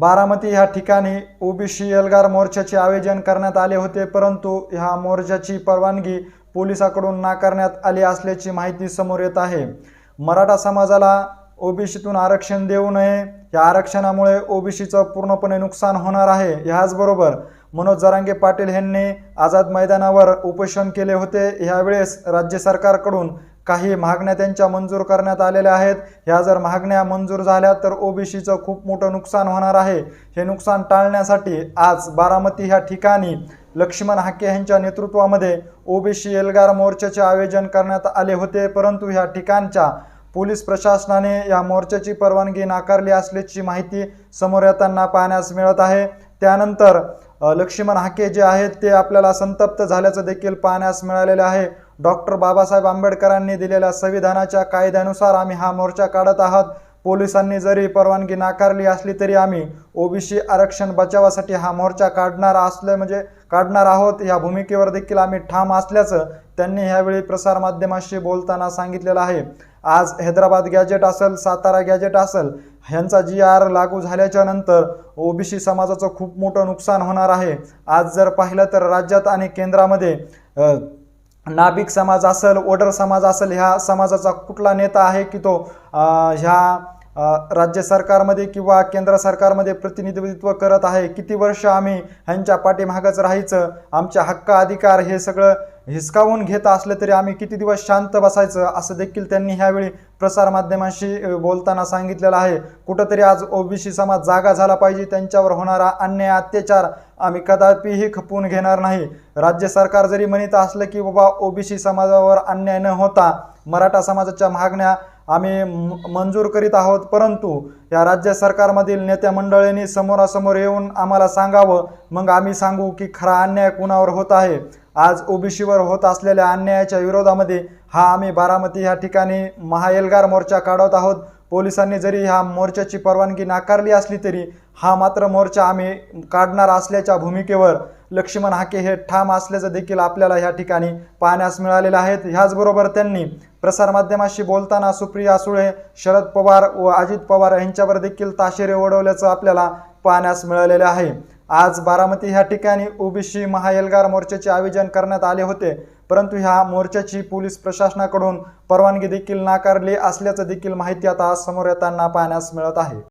बारामती ह्या ठिकाणी ओबीसी एल्गार मोर्चाचे आयोजन करण्यात आले होते परंतु ह्या मोर्चाची परवानगी पोलिसाकडून नाकारण्यात आली असल्याची माहिती समोर येत आहे. मराठा समाजाला ओबीसीतून आरक्षण देऊ नये या आरक्षणामुळे ओबीसीचं पूर्णपणे नुकसान होणार आहे. ह्याचबरोबर मनोज जरांगे पाटील यांनी आझाद मैदानावर उपोषण केले होते. ह्यावेळेस राज्य सरकारकडून काही मागण्या त्यांच्या मंजूर करण्यात आलेल्या आहेत. ह्या जर मागण्या मंजूर झाल्या तर ओबीसीचं खूप मोठं नुकसान होणार आहे. हे नुकसान टाळण्यासाठी आज बारामती ह्या ठिकाणी लक्ष्मण हाके यांच्या नेतृत्वामध्ये ओबीसी एल्गार मोर्चाचे आयोजन करण्यात आले होते. परंतु ह्या ठिकाणच्या पोलीस प्रशासनाने या मोर्चाची परवानगी नाकारली असल्याची माहिती समोर येताना पाहण्यास मिळत आहे. त्यानंतर लक्ष्मण हाके जे आहेत ते आपल्याला संतप्त झाल्याचं देखील पाहण्यास मिळालेलं आहे. डॉक्टर बाबासाहेब आंबेडकरांनी दिलेल्या संविधानाच्या कायद्यानुसार आम्ही हा मोर्चा काढत आहोत. पोलिसांनी जरी परवानगी नाकारली असली तरी आम्ही ओबीसी आरक्षण बचावासाठी हा मोर्चा काढणार असले म्हणजे काढणार आहोत. या भूमिकेवर देखील आम्ही ठाम असल्याचं त्यांनी ह्यावेळी प्रसारमाध्यमाशी बोलताना सांगितलेलं आहे. आज हैदराबाद गॅजेट असेल सातारा गॅजेट असेल ह्यांचा जी आर लागू झाल्याच्यानंतर ओबीसी समाजाचं खूप मोठं नुकसान होणार आहे. आज जर पाहिलं तर राज्यात आणि केंद्रामध्ये नाभिक समाज असेल ओडर समाज असेल ह्या समाजाचा कुठला नेता आहे की तो ह्या राज्य सरकारमध्ये किंवा केंद्र सरकारमध्ये प्रतिनिधित्व करत आहे? किती वर्ष आम्ही ह्यांच्या पाठीमागंच राहायचं? आमच्या हक्क अधिकार हे सगळं हिसकावून घेत असलं तरी आम्ही किती दिवस शांत बसायचं असं देखील त्यांनी ह्यावेळी प्रसारमाध्यमांशी बोलताना सांगितलेलं आहे. कुठंतरी आज ओबीसी समाज जागा झाला पाहिजे त्यांच्यावर होणारा अन्याय अत्याचार आम्ही कदापिही खपवून घेणार नाही. राज्य सरकार जरी म्हणत असलं की बाबा ओबीसी समाजावर अन्याय न होता मराठा समाजाच्या मागण्या आम्ही म- मंजूर करीत आहोत. परंतु या राज्य सरकारमधील नेत्या मंडळींनी समोरासमोर येऊन आम्हाला सांगावं. मग आम्ही सांगू की खरा अन्याय कुणावर होत आहे? आज ओबीसीवर होत असलेल्या अन्यायाच्या विरोधामध्ये हा आम्ही बारामती ह्या ठिकाणी महाएल्गार मोर्चा काढत आहोत. पोलिसांनी जरी ह्या मोर्चाची परवानगी नाकारली असली तरी हा मात्र मोर्चा आम्ही काढणार असल्याच्या भूमिकेवर लक्ष्मण हाके हे ठाम असल्याचं देखील आपल्याला ह्या ठिकाणी पाहण्यास मिळालेलं आहे. ह्याचबरोबर त्यांनी प्रसारमाध्यमाशी बोलताना सुप्रिया सुळे शरद पवार व अजित पवार यांच्यावर देखील ताशेरे ओढवल्याचं आपल्याला पाहण्यास मिळालेलं आहे. आज बारामती ह्या ठिकाणी ओबीसी महाएल्गार मोर्चाचे आयोजन करण्यात आले होते. परंतु ह्या मोर्चाची पोलीस प्रशासनाकडून परवानगी देखील नाकारली असल्याचं देखील माहिती आता समोर येताना पाहण्यास मिळत आहे.